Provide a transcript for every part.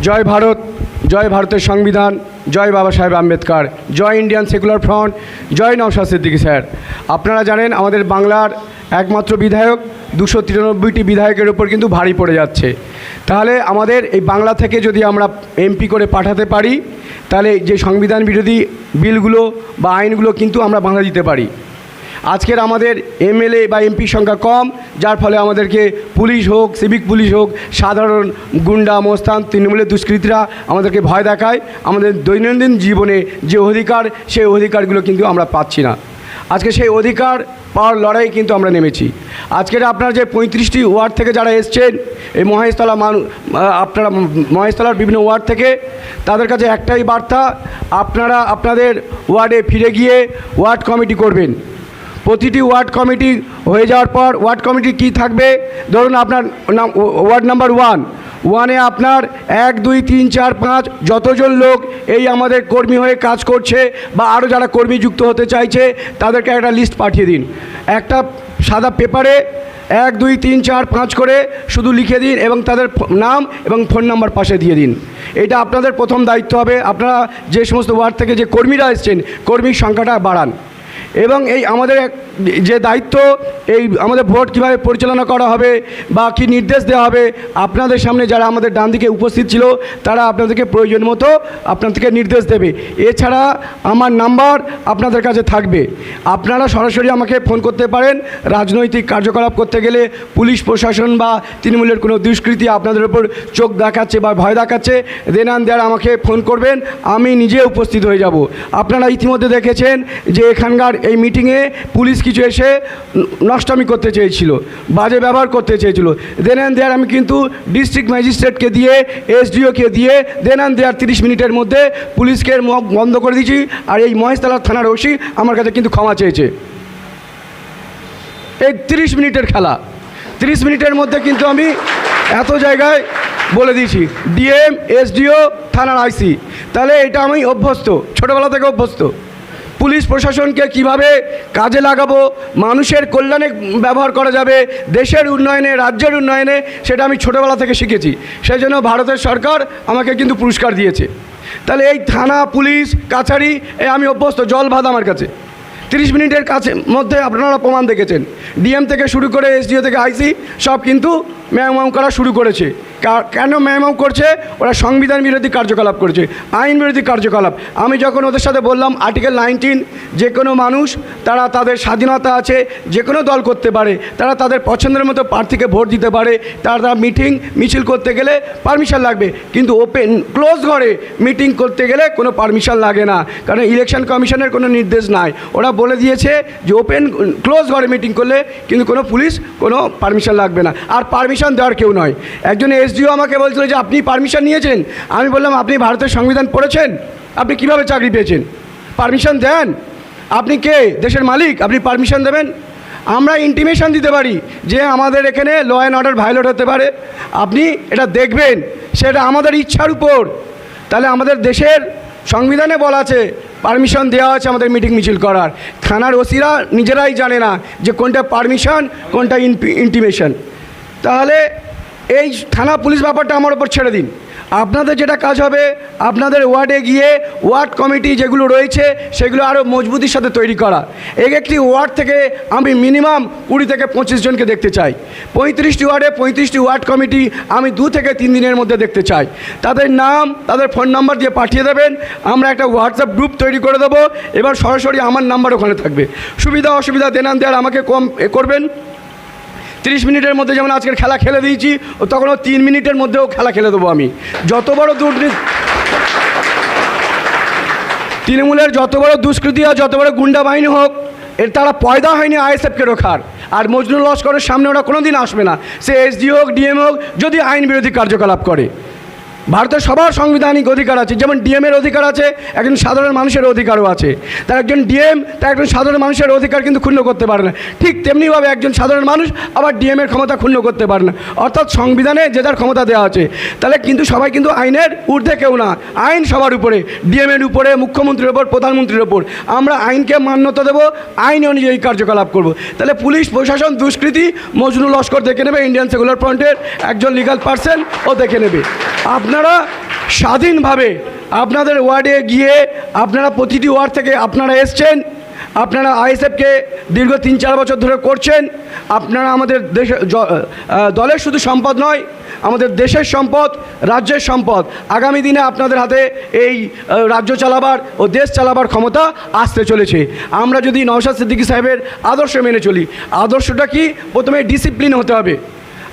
জয় ভারত, জয় ভারতের সংবিধান, জয় বাবা সাহেব আম্বেদকর, জয় ইন্ডিয়ান সেকুলার ফ্রন্ট, জয় নওশাদ সিদ্দিকী স্যার। আপনারা জানেন আমাদের বাংলার একমাত্র বিধায়ক, দুশো তিরানব্বইটি বিধায়কের উপর কিন্তু ভারী পড়ে যাচ্ছে। তাহলে আমাদের এই বাংলা থেকে যদি আমরা এমপি করে পাঠাতে পারি, তাহলে যে সংবিধান বিরোধী বিলগুলো বা আইনগুলো কিন্তু আমরা বাধা দিতে পারি। আজকের আমাদের এমএলএ বা এমপির সংখ্যা কম, যার ফলে আমাদেরকে পুলিশ হোক, সিভিক পুলিশ হোক, সাধারণ গুন্ডা, মোস্তান, তৃণমূলের দুষ্কৃতীরা আমাদেরকে ভয় দেখায়। আমাদের দৈনন্দিন জীবনে যে অধিকার, সেই অধিকারগুলো কিন্তু আমরা পাচ্ছি না। আজকে সেই অধিকার পাওয়ার লড়াই কিন্তু আমরা নেমেছি। আজকের আপনার যে পঁয়ত্রিশটি ওয়ার্ড থেকে যারা এসছেন, এই মহেশতলা মানু, আপনারা মহেশতলার বিভিন্ন ওয়ার্ড থেকে, তাদের কাছে একটাই বার্তা, আপনারা আপনাদের ওয়ার্ডে ফিরে গিয়ে ওয়ার্ড কমিটি করবেন। প্রতিটি ওয়ার্ড কমিটি হয়ে যাওয়ার পর ওয়ার্ড কমিটি কি থাকবে? ধরুন আপনার নাম, ওয়ার্ড নাম্বার ওয়ান। ওয়ানে আপনার এক, দুই, তিন, চার, পাঁচ যতজন লোক এই আমাদের কর্মী হয়ে কাজ করছে বা আরও যারা কর্মী যুক্ত হতে চাইছে, তাদেরকে একটা লিস্ট পাঠিয়ে দিন। একটা সাদা পেপারে এক, দুই, তিন, চার, পাঁচ করে শুধু লিখে দিন এবং তাদের নাম এবং ফোন নাম্বার পাশে দিয়ে দিন। এটা আপনাদের প্রথম দায়িত্ব হবে। আপনারা যে সমস্ত ওয়ার্ড থেকে যে কর্মীরা এসছেন, কর্মীর সংখ্যাটা বাড়ান। এবং এই আমাদের যে দায়িত্ব, এই আমাদের ভোট কীভাবে পরিচালনা করা হবে বা কী নির্দেশ দেওয়া হবে, আপনাদের সামনে যারা আমাদের ডান দিকে উপস্থিত ছিল, তারা আপনাদেরকে প্রয়োজন মতো আপনাদেরকে নির্দেশ দেবে। এছাড়া আমার নাম্বার আপনাদের কাছে থাকবে। আপনারা সরাসরি আমাকে ফোন করতে পারেন, রাজনৈতিক কার্যকলাপ করতে গেলে পুলিশ, প্রশাসন বা তৃণমূলের কোনো দুষ্কৃতি আপনাদের উপর চোখ দেখাচ্ছে বা ভয় দেখাচ্ছে দেন আন দেয়ার আমাকে ফোন করবেন, আমি নিজে উপস্থিত হয়ে যাব। আপনারা ইতিমধ্যে দেখেছেন যে এখানকার এই মিটিংয়ে পুলিশ কিছু এসে নষ্টামি করতে চেয়েছিল, বাজে ব্যবহার করতে চেয়েছিল। দেন অ্যান্ড দেয়ার আমি কিন্তু ডিস্ট্রিক্ট ম্যাজিস্ট্রেটকে দিয়ে এসডিওকে দিয়ে দেন অ্যান্ড দেয়ার তিরিশ মিনিটের মধ্যে পুলিশকে বন্ধ করে দিয়েছি। আর এই মহেশতলা থানার ওসি আমার কাছে কিন্তু ক্ষমা চেয়েছে। এই তিরিশ মিনিটের খেলা, তিরিশ মিনিটের মধ্যে কিন্তু আমি এত জায়গায় বলে দিয়েছি ডিএম এসডিও থানার আইসি তাহলে এটা আমি অভ্যস্ত, ছোটোবেলা থেকে অভ্যস্ত। পুলিশ প্রশাসনকে কীভাবে কাজে লাগাবো? মানুষের কল্যাণে ব্যবহার করা যাবে, দেশের উন্নয়নে, রাজ্যের উন্নয়নে, সেটা আমি ছোটোবেলা থেকে শিখেছি। সেই জন্য ভারতের সরকার আমাকে কিন্তু পুরস্কার দিয়েছে। তাহলে এই থানা, পুলিশ, কাছারি, এ আমি অভ্যস্ত, জল ভাত আমার কাছে। তিরিশ মিনিটের কাছে মধ্যে আপনারা প্রমাণ দেখেছেন। ডিএম থেকে শুরু করে এসডিও থেকে আইসি, সব কিন্তু ম্যাম করা শুরু করেছে। কেন ম্যাম করছে? ওরা সংবিধান বিরোধী কার্যকলাপ করছে, আইন বিরোধী কার্যকলাপ। আমি যখন ওদের সাথে বললাম আর্টিকেল নাইনটিন যে কোনো মানুষ, তারা তাদের স্বাধীনতা আছে, যে কোনো দল করতে পারে, তারা তাদের পছন্দের মতো প্রার্থীকে ভোট দিতে পারে, তারা মিটিং, মিছিল করতে গেলে পারমিশন লাগবে। কিন্তু ওপেন, ক্লোজ ঘরে মিটিং করতে গেলে কোনো পারমিশন লাগে না, কারণ ইলেকশন কমিশনের কোনো নির্দেশ নাই। ওরা বলে দিয়েছে যে ওপেন, ক্লোজ ঘরে মিটিং করলে কিন্তু কোনো পুলিশ কোনো পারমিশন লাগবে না। আর পারমিশন দেওয়ার কেউ নয়। একজন এসডিও আমাকে বলছিল যে আপনি পারমিশন নিয়েছেন। আমি বললাম, আপনি ভারতের সংবিধান পড়েছেন? আপনি কীভাবে চাকরি পেয়েছেন? পারমিশন দেন। আপনি কে? দেশের মালিক? আপনি পারমিশন দেবেন? আমরা ইন্টিমেশন দিতে পারি যে আমাদের এখানে ল অ্যান্ড অর্ডার ভায়োলেট হতে পারে। আপনি এটা দেখবেন, সেটা আমাদের ইচ্ছার উপর। তাহলে আমাদের দেশের সংবিধানে বলা আছে পারমিশন দেওয়া আছে আমাদের মিটিং মিছিল করার। থানার ওসিরা নিজেরাই জানে না যে কোনটা পারমিশন কোনটা ইন্টিমেশন তাহলে এই থানা পুলিশ ব্যাপারটা আমার ওপর ছেড়ে দিন। আপনাদের যেটা কাজ হবে, আপনাদের ওয়ার্ডে গিয়ে ওয়ার্ড কমিটি যেগুলো রয়েছে, সেগুলো আরও মজবুতির সাথে তৈরি করা। এক একটি ওয়ার্ড থেকে আমি মিনিমাম কুড়ি থেকে পঁচিশ জনকে দেখতে চাই। পঁয়ত্রিশটি ওয়ার্ডে পঁয়ত্রিশটি ওয়ার্ড কমিটি আমি দু থেকে তিন দিনের মধ্যে দেখতে চাই। তাদের নাম, তাদের ফোন নাম্বার দিয়ে পাঠিয়ে দেবেন। আমরা একটা হোয়াটসঅ্যাপ গ্রুপ তৈরি করে দেবো। এবার সরাসরি আমার নাম্বার ওখানে থাকবে। সুবিধা, অসুবিধা দেনান দেওয়ার আমাকে কম করবেন। তিরিশ মিনিটের মধ্যে যেমন আজকের খেলা খেলে দিয়েছি, ও তখনও তিন মিনিটের মধ্যেও খেলা খেলে দেবো আমি। যত বড় দুর্নীতি তৃণমূলের যত বড় দুষ্কৃতি আর যত বড় গুন্ডা বাহিনী হোক, এর তারা পয়দা হয়নি আইএসএফকে রোখার। আর মজনুল লস্করের সামনে ওরা কোনো দিন আসবে না। সে এসডি হোক, ডিএম হোক, যদি আইন বিরোধী কার্যকলাপ করে। ভারতের সবার সাংবিধানিক অধিকার আছে, যেমন ডিএমের অধিকার আছে, একজন সাধারণ মানুষের অধিকারও আছে। তার একজন ডিএম তার একজন সাধারণ মানুষের অধিকার কিন্তু ক্ষুণ্ণ করতে পারে না। ঠিক তেমনিভাবে একজন সাধারণ মানুষ আবার ডিএমের ক্ষমতা ক্ষুণ্ণ করতে পারে না। অর্থাৎ সংবিধানে যে যার ক্ষমতা দেওয়া আছে, তাহলে কিন্তু সবাই কিন্তু আইনের ঊর্ধ্বে কেউ না। আইন সবার উপরে ডিএমের উপরে, মুখ্যমন্ত্রীর উপর, প্রধানমন্ত্রীর উপর। আমরা আইনকে মান্যতা দেবো, আইন অনুযায়ী কার্যকলাপ করব। তাহলে পুলিশ, প্রশাসন, দুষ্কৃতি, মজনু লস্কর দেখে নেবে ইন্ডিয়ান সেকুলার ফ্রন্টের একজন লিগাল পার্সন ও দেখে নেবে। আপনারা স্বাধীনভাবে আপনাদের ওয়ার্ডে গিয়ে আপনারা প্রতিটি ওয়ার্ড থেকে আপনারা এসছেন, আপনারা আইএসএফকে দীর্ঘ তিন চার বছর ধরে করছেন, আপনারা আমাদের দেশ দলের শুধু সম্পদ নয়, আমাদের দেশের সম্পদ, রাজ্যের সম্পদ। আগামী দিনে আপনাদের হাতে এই রাজ্য চালাবার ও দেশ চালাবার ক্ষমতা আসতে চলেছে। আমরা যদি নওশাদ সিদ্দিকী সাহেবের আদর্শ মেনে চলি, আদর্শটা কি? প্রথমে ডিসিপ্লিন হতে হবে।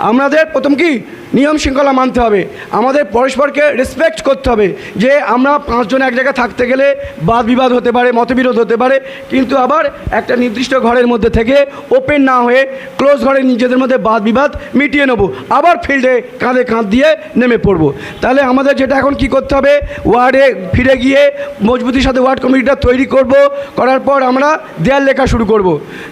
আমাদের প্রথম কি? নিয়ম শৃঙ্খলা মানতে হবে। আমাদের পরস্পরকে রেসপেক্ট করতে হবে যে আমরা পাঁচজন এক জায়গায় থাকতে গেলে বাদ বিবাদ হতে পারে, মতবিরোধ হতে পারে, কিন্তু আবার একটা নির্দিষ্ট ঘরের মধ্যে থেকে ওপেন না হয়ে ক্লোজ ঘরে নিজেদের মধ্যে বাদ বিবাদ মিটিয়ে নেব। আবার ফিল্ডে কাঁধে কাঁধ দিয়ে নেমে পড়ব। তাহলে আমাদের যেটা এখন কি করতে হবে? ওয়ার্ডে ফিরে গিয়ে মজবুতির সাথে ওয়ার্ড কমিটিটা তৈরি করব। করার পর আমরা দেয়াল লেখা শুরু করব।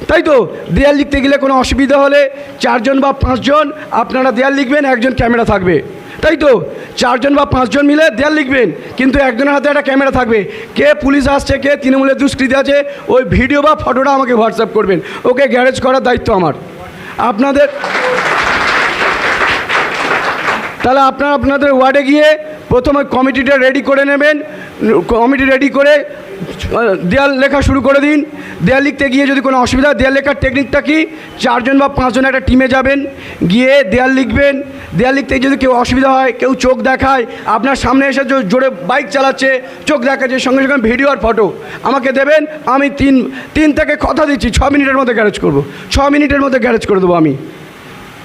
তাই তো? দেয়াল লিখতে গেলে কোনো অসুবিধা হলে চারজন বা পাঁচজন আপনারা দেয়াল লিখবেন, একজন ক্যামেরা থাকবে। তাই তো? চারজন বা পাঁচজন মিলে দেয়াল লিখবেন, কিন্তু একজনের হাতে একটা ক্যামেরা থাকবে। কে পুলিশ আসছে, কে তৃণমূলের দুষ্কৃতি আছে, ওই ভিডিও বা ফটোটা আমাকে হোয়াটসঅ্যাপ করবেন। ওকে গ্যারেজ করার দায়িত্ব আমার। আপনাদের তাহলে আপনারা আপনাদের ওয়ার্ডে গিয়ে প্রথমে কমিটিটা রেডি করে নেবেন, কমিটি রেডি করে দেয়াল লেখা শুরু করে দিন। দেয়াল লিখতে গিয়ে যদি কোনো অসুবিধা দেয়াল লেখার টেকনিকটা কি? চারজন বা পাঁচজন একটা টিমে যাবেন, গিয়ে দেয়াল লিখবেন। দেয়াল লিখতে যদি কেউ অসুবিধা হয়, কেউ চোখ দেখায়, আপনার সামনে এসে জোরে বাইক চালাচ্ছে, চোখ দেখাচ্ছে, সঙ্গে সঙ্গে ভিডিও আর ফটো আমাকে দেবেন, আমি তিন তিন থেকে কথা দিচ্ছি, ছ মিনিটের মধ্যে গ্যারেজ করব। ছ মিনিটের মধ্যে গ্যারেজ করে দেবো আমি।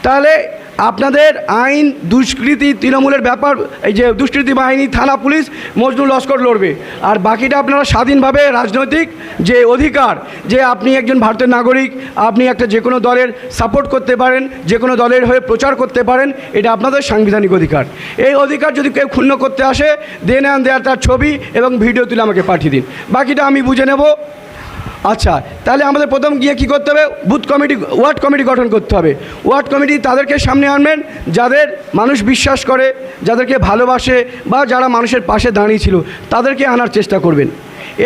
তাহলে আপনাদের আইন দুষ্কৃতি তৃণমূলের ব্যাপার, এই যে দুষ্কৃতি বাহিনী, থানা পুলিশ মজনু লস্কর লড়বে। আর বাকিটা আপনারা স্বাধীনভাবে রাজনৈতিক যে অধিকার, যে আপনি একজন ভারতের নাগরিক, আপনি একটা যে কোনো দলের সাপোর্ট করতে পারেন, যে কোনো দলের হয়ে প্রচার করতে পারেন, এটা আপনাদের সাংবিধানিক অধিকার। এই অধিকার যদি কেউ ক্ষুণ্ণ করতে আসে, দেন দেয়ার তার ছবি এবং ভিডিও তুলে আমাকে পাঠিয়ে দিন। বাকিটা আমি বুঝে নেব। আচ্ছা তাহলে আমাদের প্রথম গিয়ে কি করতে হবে? বুথ কমিটি, ওয়ার্ড কমিটি গঠন করতে হবে। ওয়ার্ড কমিটি তাদেরকে সামনে আনবেন, যাদের মানুষ বিশ্বাস করে, যাদেরকে ভালোবাসে বা যারা মানুষের পাশে দাঁড়িয়েছিল তাদেরকে আনার চেষ্টা করবেন।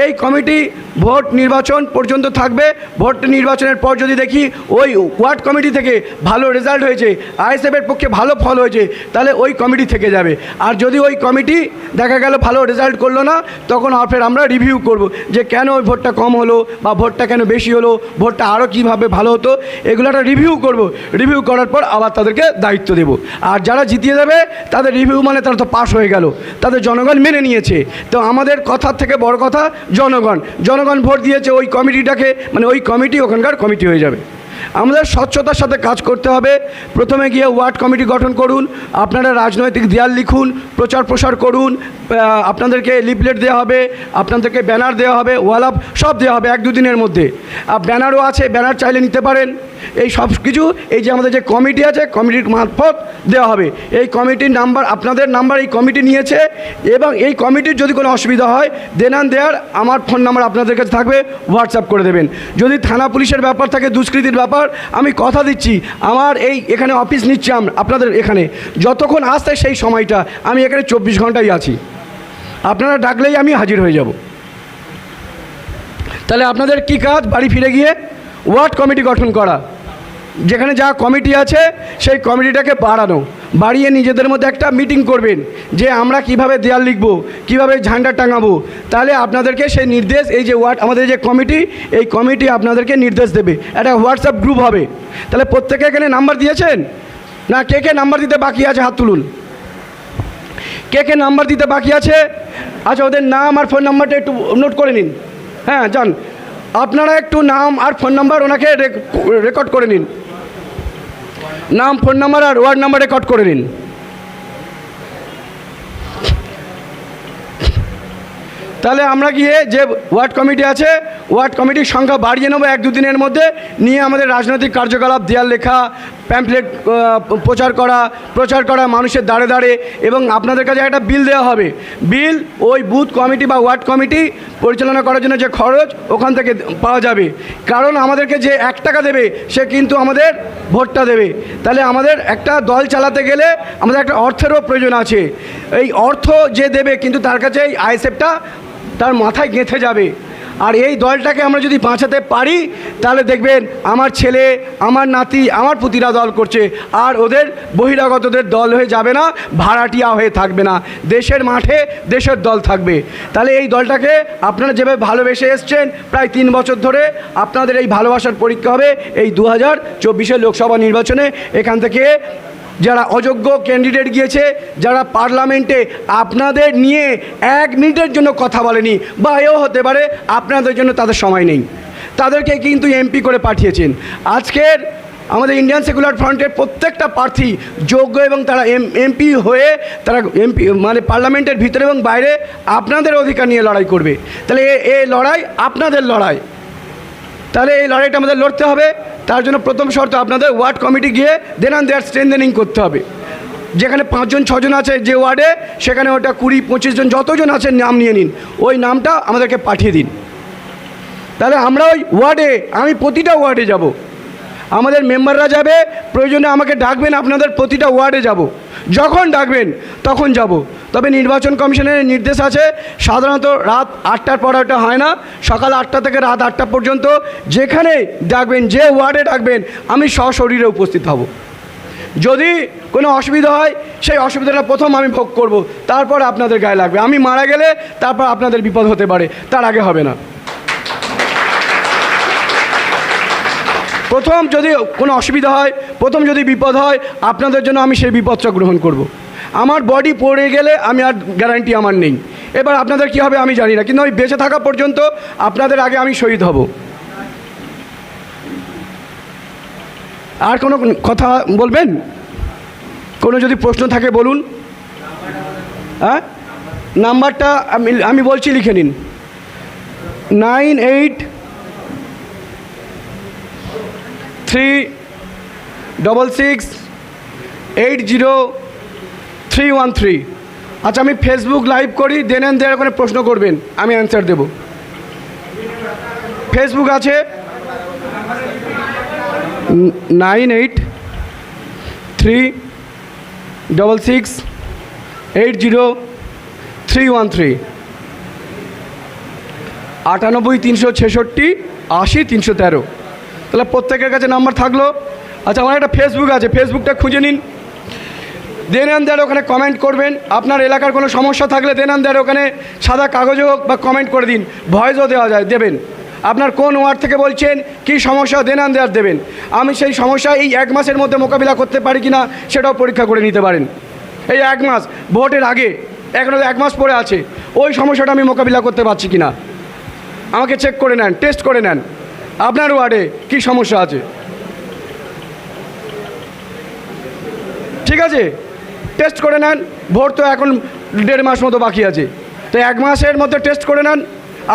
এই কমিটি ভোট নির্বাচন পর্যন্ত থাকবে। ভোট নির্বাচনের পর যদি দেখি ওই ওয়ার্ড কমিটি থেকে ভালো রেজাল্ট হয়েছে আইএসএফের পক্ষে ভালো ফল হয়েছে, তাহলে ওই কমিটি থেকে যাবে। আর যদি ওই কমিটি দেখা গেল ভালো রেজাল্ট করল না, তখন ফের আমরা রিভিউ করব যে কেন ওই ভোটটা কম হলো বা ভোটটা কেন বেশি হলো, ভোটটা আরও কীভাবে ভালো হতো, এগুলো একটা রিভিউ করব। রিভিউ করার পর আবার তাদেরকে দায়িত্ব দেব। আর যারা জিতিয়ে দেবে তাদের রিভিউ মানে তারা তো পাস হয়ে গেল, তাদের জনগণ মেনে নিয়েছে। তো আমাদের কথার থেকে বড় কথা জনগণ। জনগণ ভোট দিয়েছে ওই কমিটিটাকে মানে ওই কমিটি ওখানকার কমিটি হয়ে যাবে। আমাদের স্বচ্ছতার সাথে কাজ করতে হবে। প্রথমে গিয়ে ওয়ার্ড কমিটি গঠন করুন, আপনারা রাজনৈতিক দেয়াল লিখুন, প্রচার প্রসার করুন আপনাদেরকে লিফলেট দেওয়া হবে, আপনাদেরকে ব্যানার দেওয়া হবে, ওয়াল আপ সব দেওয়া হবে এক দুদিনের মধ্যে। আর ব্যানারও আছে, ব্যানার চাইলে নিতে পারেন। এই সব কিছু, এই যে আমাদের যে কমিটি আছে, কমিটির মারফত দেওয়া হবে। এই কমিটির নাম্বার, আপনাদের নাম্বার এই কমিটি নিয়েছে এবং এই কমিটির যদি কোনো অসুবিধা হয়, দেন দেনান দেয়ার আমার ফোন নাম্বার আপনাদের কাছে থাকবে, হোয়াটসঅ্যাপ করে দেবেন। যদি থানা পুলিশের ব্যাপার থাকে, দুষ্কৃতির ব্যাপার আমি কথা দিচ্ছি। আমার এই এখানে অফিস নিচ্ছি আপনাদের এখানে। যতক্ষণ আসতে সেই সময়টা, আমি এখানে চব্বিশ ঘন্টাই আছি। আপনারা ডাকলেই আমি হাজির হয়ে যাব। তাহলে আপনাদের কি কাজ? বাড়ি ফিরে গিয়ে ওয়ার্ড কমিটি গঠন করা। যেখানে যা কমিটি আছে, সেই কমিটিটাকে বাড়ানো। বাড়িয়ে নিজেদের মধ্যে একটা মিটিং করবেন যে আমরা কীভাবে দেয়াল লিখব, কীভাবে ঝান্ডা টাঙাবো। তাহলে আপনাদেরকে সেই নির্দেশ, এই যে ওয়ার্ড আমাদের যে কমিটি এই কমিটি আপনাদেরকে নির্দেশ দেবে। একটা হোয়াটসঅ্যাপ গ্রুপ হবে। তাহলে প্রত্যেকে এখানে নাম্বার দিয়েছেন? না, কে কে নাম্বার দিতে বাকি আছে হাত তুলুন। কে কে নাম্বার দিতে বাকি আছে? আচ্ছা ওদের নাম আর ফোন নাম্বারটা একটু নোট করে নিন। হ্যাঁ যান। আপনারা একটু নাম আর ফোন নাম্বার ওনাকে রেকর্ড করে নিন। নাম ফোন নাম্বার আর ওয়ার্ড নাম্বার রেকর্ড করে নিন। তাহলে আমরা গিয়ে যে ওয়ার্ড কমিটি আছে ওয়ার্ড কমিটির সংখ্যা বাড়িয়ে নেব এক দুদিনের মধ্যে। নিয়ে আমাদের রাজনৈতিক কার্যকলাপ, দেয়াল লেখা প্যাম্পলেট প্রচার করা প্রচার করা মানুষের দাঁড়ে দাঁড়ে এবং আপনাদের কাছে একটা বিল দেওয়া হবে। বিল ওই বুথ কমিটি বা ওয়ার্ড কমিটি পরিচালনা করার জন্য যে খরচ ওখান থেকে পাওয়া যাবে। কারণ আমাদেরকে যে এক টাকা দেবে, সে কিন্তু আমাদের ভোটটা দেবে। তাহলে আমাদের একটা দল চালাতে গেলে আমাদের একটা অর্থেরও প্রয়োজন আছে। এই অর্থ যে দেবে কিন্তু তার কাছে এই আইএসএফটা তার মাথায় গেঁথে যাবে। আর এই দলটাকে আমরা যদি বাঁচাতে পারি, তাহলে দেখবেন আমার ছেলে, আমার নাতি, আমার পুতিরা দল করছে। আর ওদের বহিরাগতদের দল হয়ে যাবে না, ভাড়াটিয়া হয়ে থাকবে না। দেশের মাঠে দেশের দল থাকবে। তাহলে এই দলটাকে আপনারা যেভাবে ভালোবেসে এসছেন, প্রায় তিন বছর ধরে আপনাদের এই ভালোবাসার পরীক্ষা হবে এই দু হাজার লোকসভা নির্বাচনে। এখান থেকে যারা অযোগ্য ক্যান্ডিডেট গিয়েছে, যারা পার্লামেন্টে আপনাদের নিয়ে এক মিনিটের জন্য কথা বলেনি, বা এও হতে পারে আপনাদের জন্য তাদের সময় নেই। তাদেরকে কিন্তু এমপি করে পাঠিয়েছেন। আজকের আমাদের ইন্ডিয়ান সেকুলার ফ্রন্টের প্রত্যেকটা প্রার্থী যোগ্য এবং তারা এম এমপি হয়ে তারা এমপি মানে পার্লামেন্টের ভিতরে এবং বাইরে আপনাদের অধিকার নিয়ে লড়াই করবে। তাহলে এ- লড়াই আপনাদের লড়াই। তাহলে এই লড়াইটা আমাদের লড়তে হবে। তার জন্য প্রথম শর্ত আপনাদের ওয়ার্ড কমিটি গিয়ে দেন অ্যান্ড দেয়ার স্ট্রেন্থেনিং করতে হবে। যেখানে পাঁচজন, ছজন আছে যে ওয়ার্ডে, সেখানে ওটা কুড়ি, পঁচিশ জন যতজন আছে নাম নিয়ে নিন। ওই নামটা আমাদেরকে পাঠিয়ে দিন। তাহলে আমরা ওই ওয়ার্ডে, আমি প্রতিটা ওয়ার্ডে যাব। আমাদের মেম্বাররা যাবে, প্রয়োজনে আমাকে ডাকবেন, আপনাদের প্রতিটা ওয়ার্ডে যাব। যখন ডাকবেন, তখন যাব। তবে নির্বাচন কমিশনের নির্দেশ আছে, সাধারণত রাত আটটার পর ওটা হয় না। সকাল আটটা থেকে রাত আটটা পর্যন্ত যেখানে ডাকবেন, যে ওয়ার্ডে ডাকবেন, আমি সশরীরে উপস্থিত হব। যদি কোনো অসুবিধা হয়, সেই অসুবিধাটা প্রথম আমি ভোগ করব। তারপর আপনাদের গায়ে লাগবে। আমি মারা গেলে, তারপর আপনাদের বিপদ হতে পারে। তার আগে হবে না। প্রথম যদি কোনো অসুবিধা হয়, প্রথম যদি বিপদ হয়, আপনাদের জন্য আমি সেই বিপদটা গ্রহণ করব। আমার বডি পড়ে গেলে আমি আর গ্যারান্টি আমার নেই। এবার আপনাদের কি হবে আমি জানি না, কিন্তু আমি বেঁচে থাকা পর্যন্ত আপনাদের আগে আমি শহীদ হব। আর কোনো কথা বলবেন? কোনো যদি প্রশ্ন থাকে বলুন। হ্যাঁ? নাম্বারটা আমি আমি বলছি লিখে নিন। Nine eight three double six eight zero three one three আচ্ছা আমি ফেসবুক লাইভ করি দেন অ্যান্ড দেয়ার ওখানে প্রশ্ন করবেন, আমি অ্যান্সার দেব। ফেসবুক আছে? Nine eight three double six eight zero three one three আটানব্বই, তিনশো ছেষট্টি, আশি, তিনশো তেরো। তাহলে প্রত্যেকের কাছে নাম্বার থাকল। আচ্ছা আমার একটা ফেসবুক আছে ফেসবুকটা খুঁজে নিন। দেন আন দেয়ার ওখানে কমেন্ট করবেন। আপনার এলাকার কোনো সমস্যা থাকলে দেন আন দেয়ার ওখানে সাদা কাগজে হোক বা কমেন্ট করে দিন। ভয়েসও দেওয়া যায়, দেবেন। আপনার কোন ওয়ার্ড থেকে বলছেন, কী সমস্যা দেন আন দেয়ার দেবেন। আমি সেই সমস্যা এই এক মাসের মধ্যে মোকাবিলা করতে পারি কি না সেটাও পরীক্ষা করে নিতে পারেন। এই এক মাস, ভোটের আগে এখনও এক মাস পরে আছে। ওই সমস্যাটা আমি মোকাবিলা করতে পারছি কি না আমাকে চেক করে নেন টেস্ট করে নেন। আপনার ওয়ার্ডে কী সমস্যা আছে? ঠিক আছে? টেস্ট করে নেন ভোট তো এখন দেড় মাস মতো বাকি আছে। তো এক মাসের মধ্যে টেস্ট করে নেন,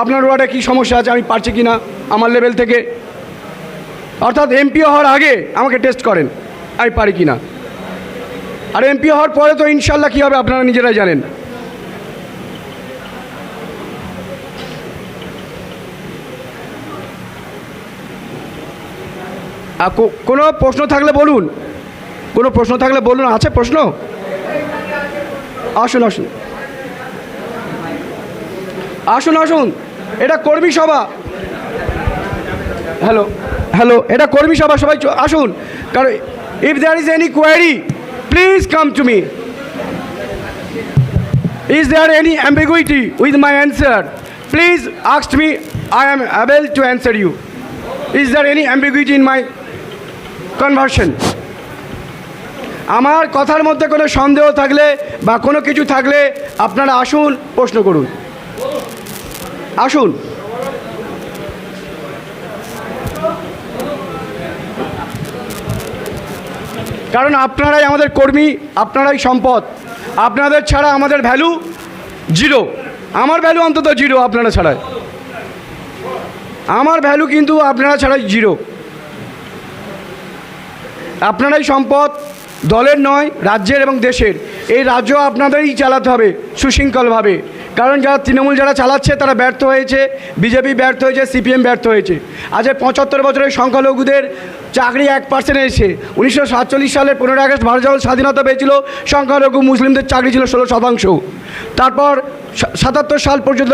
আপনার ওয়ার্ডে কী সমস্যা আছে, আমি পারছি কি না আমার লেভেল থেকে। অর্থাৎ এমপি হওয়ার আগে আমাকে টেস্ট করেন, আমি পারি কি না আর এমপি হওয়ার পরে তো ইনশাল্লাহ কী হবে আপনারা নিজেরাই জানেন। আর কোনো প্রশ্ন থাকলে বলুন। কোনো প্রশ্ন থাকলে বলুন, আছে প্রশ্ন? আসুন আসুন। আসুন আসুন, এটা কর্মী সভা। হ্যালো হ্যালো, এটা কর্মী সভা, সবাই আসুন। কারণ if there is any query please come to me is there any ambiguity with my answer please ask me I am able to answer you is there any ambiguity in my conversion আমার কথার মধ্যে কোনো সন্দেহ থাকলে বা কোনো কিছু থাকলে আপনারা আসুন, প্রশ্ন করুন। আসুন। কারণ আপনারাই আমাদের কর্মী, আপনারাই সম্পদ। আপনাদের ছাড়া আমাদের ভ্যালু জিরো আমার ভ্যালু অন্তত জিরো আপনারা ছাড়াই। আমার ভ্যালু কিন্তু আপনারা ছাড়াই জিরো আপনারাই সম্পদ, দলের নয়, রাজ্যের এবং দেশের। এই রাজ্য আপনাদেরই চালাতে হবে, সুশৃঙ্খলভাবে। কারণ যারা তৃণমূল যারা চালাচ্ছে, তারা ব্যর্থ হয়েছে, বিজেপি ব্যর্থ হয়েছে, সিপিএম ব্যর্থ হয়েছে। আজ পঁচাত্তর বছরের সংখ্যালঘুদের চাকরি এক পার্সেন্ট এসে উনিশশো সাতচল্লিশ সালের পনেরোই আগস্ট ভারত যখন স্বাধীনতা পেয়েছিল, সংখ্যালঘু মুসলিমদের চাকরি ছিল ষোলো শতাংশ। তারপর সাতাত্তর সাল পর্যন্ত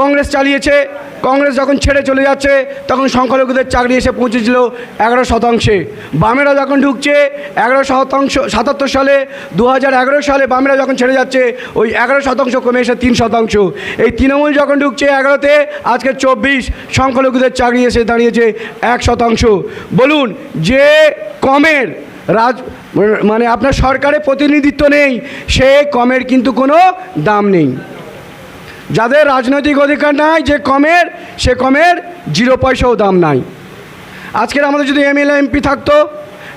কংগ্রেস চালিয়েছে কংগ্রেস যখন ছেড়ে চলে যাচ্ছে, তখন সংখ্যালঘুদের চাকরি এসে পৌঁছেছিল এগারো শতাংশে। বামেরা যখন ঢুকছে, এগারো শতাংশ, সাতাত্তর সালে দু হাজার এগারো সালে বামেরা যখন ছেড়ে যাচ্ছে, ওই এগারো শতাংশ কমে এসে তিন শতাংশ। এই তৃণমূল যখন ঢুকছে এগারোতে, আজকে চব্বিশ, সংখ্যালঘুদের চাকরি এসে দাঁড়িয়েছে এক শতাংশ। বলুন, যে কমের রাজ মানে আপনার সরকারের প্রতিনিধিত্ব নেই সে কমের কিন্তু কোনো দাম নেই। যাদের রাজনৈতিক অধিকার নাই, যে কমের, সে কমের জিরো পয়সাও দাম নাই। আজকের আমাদের যদি এমএলএ এমপি থাকতো,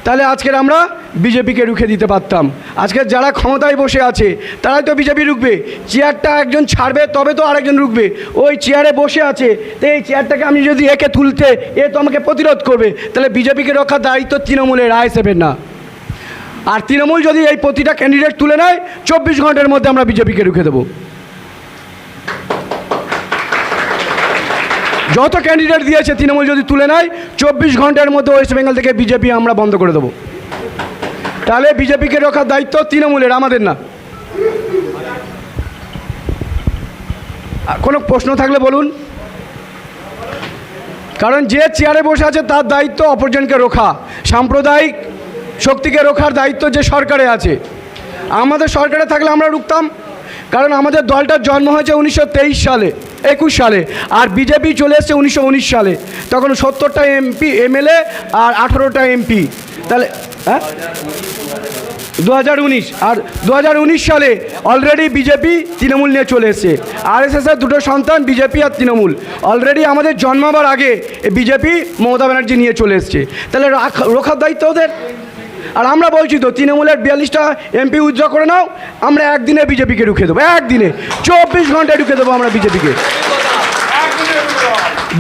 তাহলে আজকের আমরা বিজেপিকে রুখে দিতে পারতাম। আজকে যারা ক্ষমতায় বসে আছে, তারাই তো বিজেপি রুখবে। চেয়ারটা একজন ছাড়বে, তবে তো আরেকজন রুখবে। ওই চেয়ারে বসে আছে, তো এই চেয়ারটাকে আমি যদি একে তুলতে, এ তো আমাকে প্রতিরোধ করবে। তাহলে বিজেপিকে রক্ষার দায়িত্ব তৃণমূলের সেভেন না। আর তৃণমূল যদি এই প্রতিটা ক্যান্ডিডেট তুলে নেয়, চব্বিশ ঘণ্টার মধ্যে আমরা বিজেপিকে রুখে দেবো। যত ক্যান্ডিডেট দিয়েছে তৃণমূল যদি তুলে নেয়, চব্বিশ ঘণ্টার মধ্যে ওয়েস্ট বেঙ্গল থেকে বিজেপি আমরা বন্ধ করে দেবো। তাহলে বিজেপিকে রক্ষার দায়িত্ব তৃণমূলের, আমাদের না। কোনো প্রশ্ন থাকলে বলুন। কারণ যে চেয়ারে বসে আছে, তার দায়িত্ব অপরজনকে রোখা। সাম্প্রদায়িক শক্তিকে রোখার দায়িত্ব যে সরকারে আছে। আমাদের সরকারে থাকলে আমরা রুখতাম। কারণ আমাদের দলটার জন্ম হয়েছে উনিশশো তেইশ সালে, একুশ সালে, আর বিজেপি চলে এসছে উনিশশো উনিশ সালে। তখন সত্তরটা এমপি, এমএলএ আর আঠারোটা এমপি। তাহলে হ্যাঁ? দু হাজার উনিশ, আর দু হাজার উনিশ সালে অলরেডি বিজেপি তৃণমূল নিয়ে চলে এসছে। আর এস এসের দুটো সন্তান, বিজেপি আর তৃণমূল। অলরেডি আমাদের জন্মাবার আগে বিজেপি মমতা ব্যানার্জি নিয়ে চলে এসছে। তাহলে রাখ- রক্ষার দায়িত্ব ওদের? আর আমরা বলছি তো, তৃণমূলের বিয়াল্লিশটা এমপি উইথড্র করে নাও, আমরা একদিনে বিজেপিকে রুখে দেবো, একদিনে। চব্বিশ ঘন্টায় রুখে দেবো আমরা বিজেপিকে।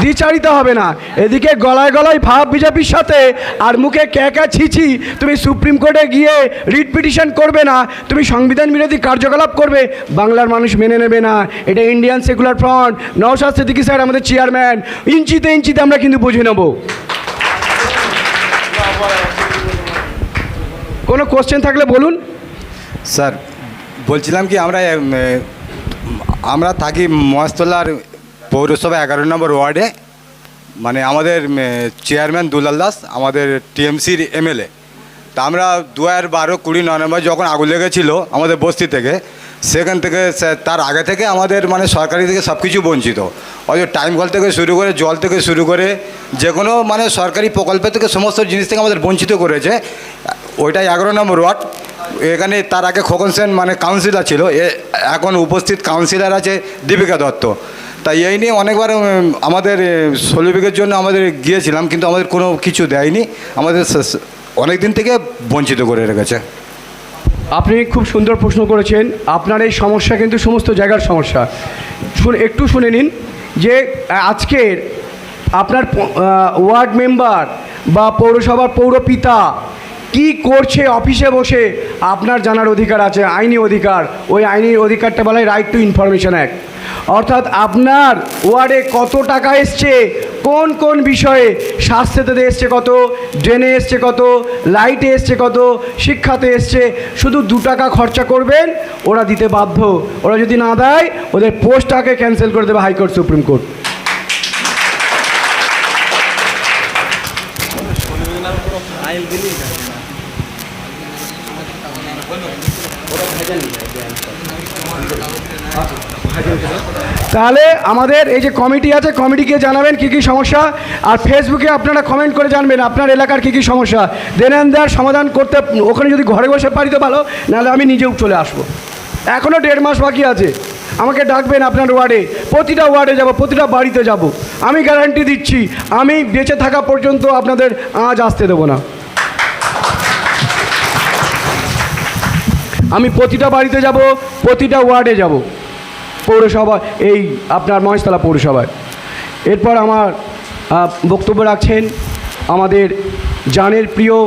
দ্বিচারিতা হবে না। এদিকে গলায় গলায় ভাব বিজেপির সাথে, আর মুখে ক্যাকা ছিছি তুমি সুপ্রিম কোর্টে গিয়ে রিট পিটিশন করবে না, তুমি সংবিধান বিরোধী কার্যকলাপ করবে, বাংলার মানুষ মেনে নেবে না। এটা Indian secular front Naushad Siddiqui sir আমাদের চেয়ারম্যান ইঞ্চিতে ইঞ্চিতে আমরা কিন্তু বুঝে নেব। কোনো কোশ্চেন থাকলে বলুন। স্যার, বলছিলাম কি আমরা আমরা থাকি মহেশতলার পৌরসভা এগারো নম্বর ওয়ার্ডে। মানে আমাদের চেয়ারম্যান দুলাল দাস, আমাদের টিএমসির এমএলএ তা আমরা দু হাজার বারো কুড়ি নভেম্বর যখন আগুন লেগেছিল আমাদের বস্তি থেকে, সেখান থেকে তার আগে থেকে আমাদের মানে সরকারি থেকে সব কিছু বঞ্চিত অথচ টাইম কল থেকে শুরু করে, জল থেকে শুরু করে যে কোনো মানে সরকারি প্রকল্প থেকে সমস্ত জিনিস থেকে আমাদের বঞ্চিত করেছে। ওইটাই এগারো নম্বর ওয়ার্ড। এখানে তার আগে খোকন সেন মানে কাউন্সিলর ছিল। এ এখন উপস্থিত কাউন্সিলর আছে দীপিকা দত্ত। তাই এই নিয়ে অনেকবার আমাদের শৈলবিকের জন্য আমাদের গিয়েছিলাম, কিন্তু আমাদের কোনো কিছু দেয়নি। আমাদের অনেক দিন থেকে বঞ্চিত করে রেখেছে। আপনি খুব সুন্দর প্রশ্ন করেছেন। আপনার এই সমস্যা কিন্তু সমস্ত জায়গার সমস্যা। শুনে, একটু শুনে নিন যে আজকের আপনার ওয়ার্ড মেম্বার বা পৌরসভার পৌরপিতা কি করছে অফিসে বসে? আপনার জানার অধিকার আছে, আইনি অধিকার। ওই আইনি অধিকারটা বলা হয় রাইট টু ইনফরমেশন অ্যাক্ট অর্থাৎ আপনার ওয়ার্ডে কত টাকা এসছে, কোন কোন বিষয়ে স্বাস্থ্যতে এসছে কত ড্রেনে এসছে কত লাইটে এসছে কত, শিক্ষাতে এসছে, শুধু দু টাকা খরচা করবেন, ওরা দিতে বাধ্য। ওরা যদি না দেয়, ওদের পোস্টটাকে ক্যান্সেল করে দেবে হাইকোর্ট, সুপ্রিম কোর্ট। তাহলে আমাদের এই যে কমিটি আছে কমিটিকে জানাবেন কী কী সমস্যা। আর ফেসবুকে আপনারা কমেন্ট করে জানবেন আপনার এলাকার কী কী সমস্যা। দেন দেয়ার সমাধান করতে, ওখানে যদি ঘরে বসে পারি তো ভালো, নাহলে আমি নিজেও চলে আসব। এখনও দেড় মাস বাকি আছে। আমাকে ডাকবেন আপনার ওয়ার্ডে। প্রতিটা ওয়ার্ডে যাব, প্রতিটা বাড়িতে যাব। আমি গ্যারান্টি দিচ্ছি, আমি বেঁচে থাকা পর্যন্ত আপনাদের আজ আসতে দেবো না। আমি প্রতিটা বাড়িতে যাব, প্রতিটা ওয়ার্ডে যাব। পৌরসভা এই আপনার মহেশতলা পৌরসভায়। এরপর আমার বক্তব্য রাখছেন আমাদের জানের প্রিয়